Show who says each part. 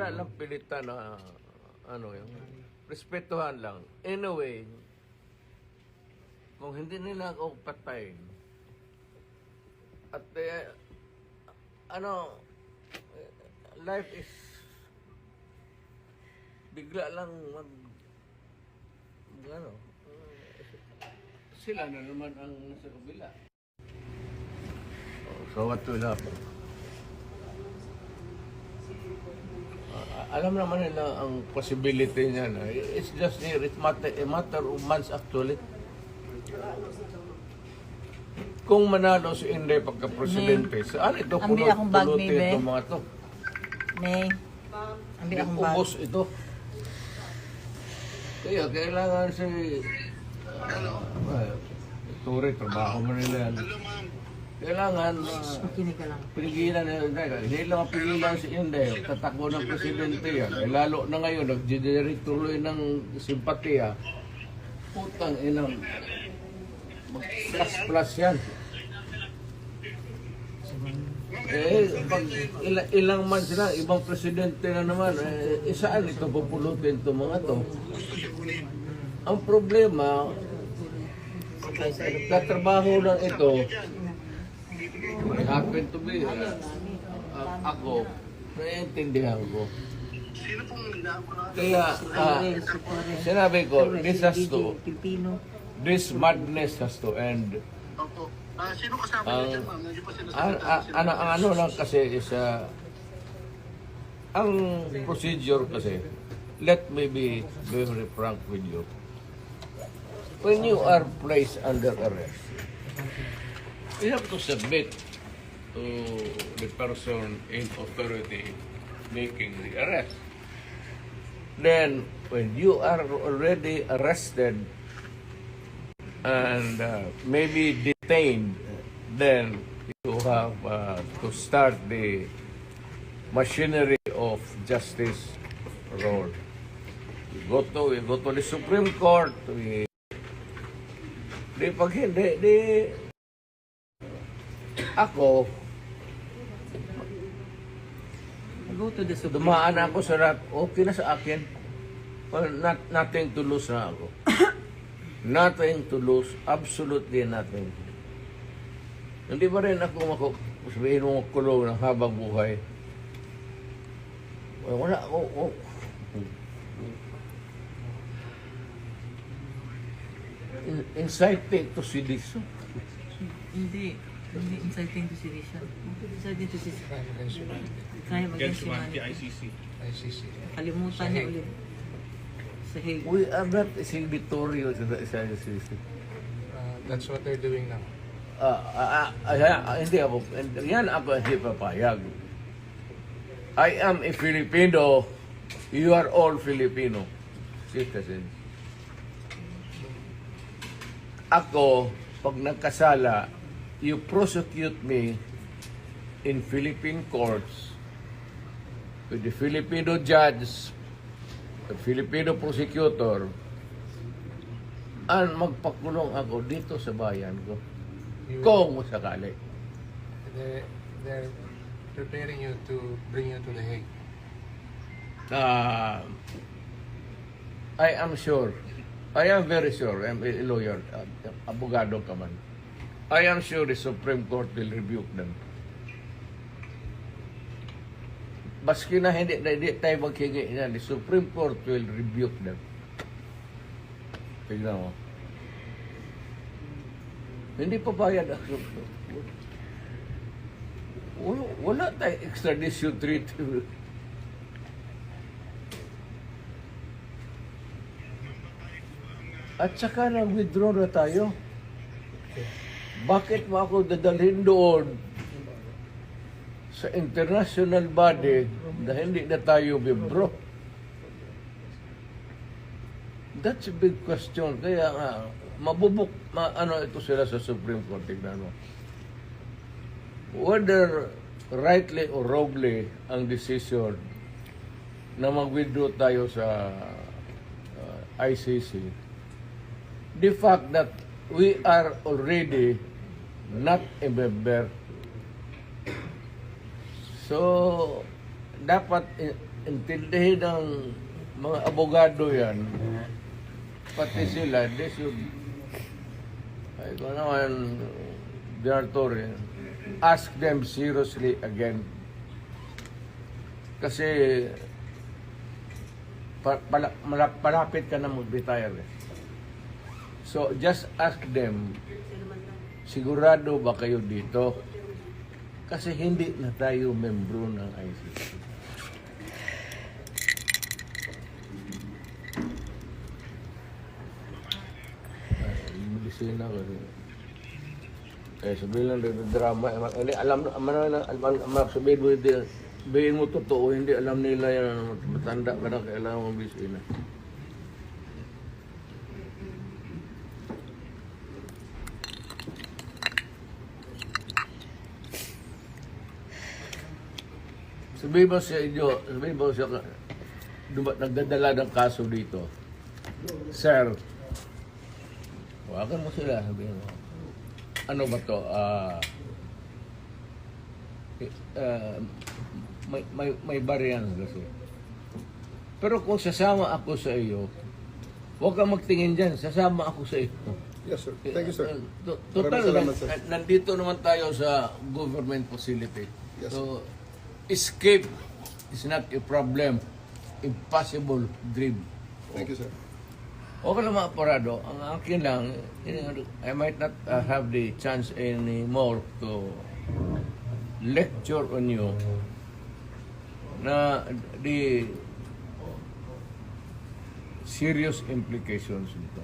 Speaker 1: wala lang pilitan na ano yung respetuhan lang. Anyway, kung hindi nila ako patayin, at eh, ano, life is bigla lang mag, ano, sila na naman ang nasa kabila. So what will happen? Ah, alam naman nila ang possibility niya na it's just near, it's matter, a matter of months actually. Kung manalo si Inday pagka-presidente, saan ito
Speaker 2: bag,
Speaker 1: pulutin
Speaker 2: maybe.
Speaker 1: itong mga to?
Speaker 2: May. Ambil akong bag.
Speaker 1: Ubos ito. Kaya kailangan si... Uh, ito rin, trabaho mo nila yan. Kailangan
Speaker 2: Makinig ka lang.
Speaker 1: Pinigilan na yun. Hindi lang pigilan si Inday. Tatakbo ng presidente yan. Eh, lalo na ngayon, nag-generate tuloy ng simpatiya. Putang inang. Mag-plus-plus yan. Eh, pag ilang, ilang man sila, ibang presidente na naman, eh, eh, saan ito pupulutin itong mga to? Ang problema, katrabaho lang ito, I happen to be, uh, uh, ako, naiintindihan ko. Kaya, ah, sinabi ko, this has to, this madness has to end.
Speaker 3: Opo. Ah, sino kasama niyo dyan, ma'am? Hindi pa sila
Speaker 1: ang, ang, ano, ang ano lang kasi is, uh, ang procedure kasi, let me be very frank with you. When you are placed under arrest, you have to submit to the person in authority making the arrest. Then, when you are already arrested and uh, maybe detained, then you have uh, to start the machinery of justice role. You go to, you go to the Supreme Court, we, di pag hindi, di, ako,
Speaker 2: Go to the Supreme
Speaker 1: dumaan ako sa rap, okay na sa akin. Well, not, nothing to lose na ako. nothing to lose, absolutely nothing. Hindi ba rin ako mako, sabihin mo kulong ng habang buhay? Wala, wala ako, oh. In- inciting to sedition.
Speaker 2: Hindi. Hindi inciting to sedition. Inciting to sedition.
Speaker 4: Crime against humanity.
Speaker 2: Crime against
Speaker 5: Against humanity. ICC.
Speaker 4: ICC.
Speaker 2: Kalimutan niya ulit. Sa Hague.
Speaker 1: We are not signatory to the ICC.
Speaker 4: Uh, that's what they're doing now.
Speaker 1: Ah, ah, ah, hindi ako, yan ako hindi papayag. I am a Filipino. You are all Filipino citizens. Ako, pag nagkasala, you prosecute me in Philippine courts with the Filipino judge, the Filipino prosecutor, and magpakulong ako dito sa bayan ko. Kung sakali.
Speaker 4: They're, they're preparing you to bring you to the Hague.
Speaker 1: Uh, I am sure, I am very sure, I'm a lawyer, abogado ka man. I am sure the Supreme Court will rebuke them. Baski na hindi, na hindi tayo maghingi niyan, the Supreme Court will rebuke them. Tignan mo. Hindi pa bayad ang Supreme Court. Wala, wala tayong extradition treaty. At saka nag-withdraw na tayo. Bakit mo ako dadalhin doon sa international body na hindi na tayo bibro? That's a big question. Kaya nga, mabubuk, ma, ano ito sila sa Supreme Court, tignan mo. Whether rightly or wrongly ang decision na mag-withdraw tayo sa uh, ICC, the fact that we are already not a member. So, dapat intindihin ng mga abogado yan, pati sila, they should, ay ko naman, Torre, ask them seriously again. Kasi, pa, palapit ka na mag-retire. eh. So, just ask them, sigurado ba kayo dito? Kasi hindi na tayo membro ng ICC. Ay, medisina kasi. Eh, sabihin lang dito drama. ma- Hindi, alam, alam, alam, alam, alam, sabihin mo, sabihin mo totoo, hindi alam nila yan, matanda ka na, kailangan mo bisina. Sabihin mo sa inyo, sabihin mo sa nagdadala ng kaso dito. Sir, Huwagan mo sila, sabihin mo. Ano ba to? Eh, ah, may, may, may bariyan kasi. Pero kung sasama ako sa iyo, huwag kang magtingin dyan, sasama ako sa iyo.
Speaker 5: Yes, sir. Thank you, sir.
Speaker 1: Eh, to- Total,
Speaker 5: salamat, sir.
Speaker 1: nandito naman tayo sa government facility.
Speaker 5: Yes,
Speaker 1: so, escape is not a problem. Impossible dream.
Speaker 5: Thank you, sir.
Speaker 1: Okay lang mga parado. Ang akin lang, I might not uh, have the chance anymore to lecture on you na the serious implications nito.